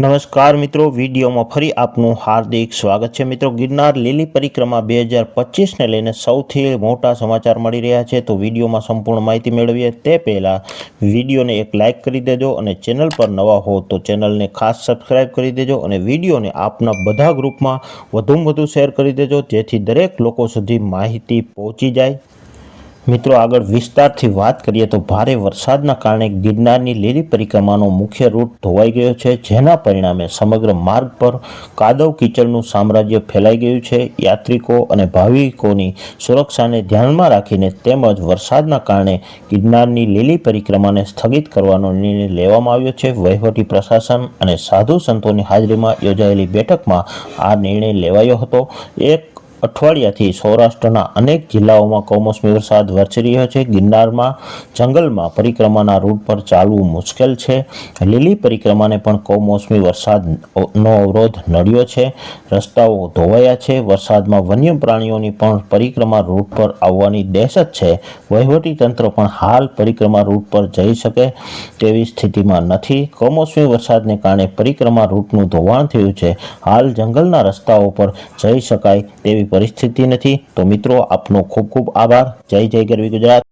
નમસ્કાર મિત્રો, વિડીયોમાં ફરી આપનું હાર્દિક સ્વાગત છે. મિત્રો, ગિરનાર લીલી પરિક્રમા બે હજાર પચીસને લઈને સૌથી મોટા સમાચાર મળી રહ્યા છે. તો વિડીયોમાં સંપૂર્ણ માહિતી મેળવીએ. તે પહેલાં વિડીયોને એક લાઇક કરી દેજો અને ચેનલ પર નવા હો તો ચેનલને ખાસ સબસ્ક્રાઇબ કરી દેજો અને વિડીયોને આપના બધા ગ્રુપમાં વધુમાં વધુ શેર કરી દેજો, જેથી દરેક લોકો સુધી માહિતી પહોંચી જાય. મિત્રો, આગળ વિસ્તારથી વાત કરીએ તો ભારે વરસાદના કારણે ગિરનારની લીલી પરિક્રમાનો મુખ્ય રૂટ ધોવાઈ ગયો છે, જેના પરિણામે સમગ્ર માર્ગ પર કાદવ કીચડનું સામ્રાજ્ય ફેલાઈ ગયું છે. યાત્રિકો અને ભાવિકોની સુરક્ષાને ધ્યાનમાં રાખીને તેમજ વરસાદના કારણે ગિરનારની લીલી પરિક્રમાને સ્થગિત કરવાનો નિર્ણય લેવામાં આવ્યો છે. વહીવટી પ્રશાસન અને સાધુ સંતોની હાજરીમાં યોજાયેલી બેઠકમાં આ નિર્ણય લેવાયો હતો. એક અઠવાડિયાથી સૌરાષ્ટ્રના અનેક જિલ્લાઓમાં કમોસમી વરસાદ વરસી રહ્યો છે. ગિરનારમાં, જંગલમાં પરિક્રમાના રૂટ પર ચાલવું મુશ્કેલ છે. લીલી પરિક્રમાને પણ કમોસમી વરસાદનો અવરોધ નડ્યો છે. રસ્તાઓ ધોવાયા છે. વરસાદમાં વન્ય પ્રાણીઓની પણ પરિક્રમા રૂટ પર આવવાની દહેશત છે. વહીવટી તંત્ર પણ હાલ પરિક્રમા રૂટ પર જઈ શકે તેવી સ્થિતિમાં નથી. કમોસમી વરસાદને કારણે પરિક્રમા રૂટનું ધોવાણ થયું છે. હાલ જંગલના રસ્તાઓ પર જઈ શકાય તેવી પરિસ્થિતિ નથી. તો મિત્રો આપનો ખૂબ ખૂબ આભાર. જય જય ગરવી ગુજરાત.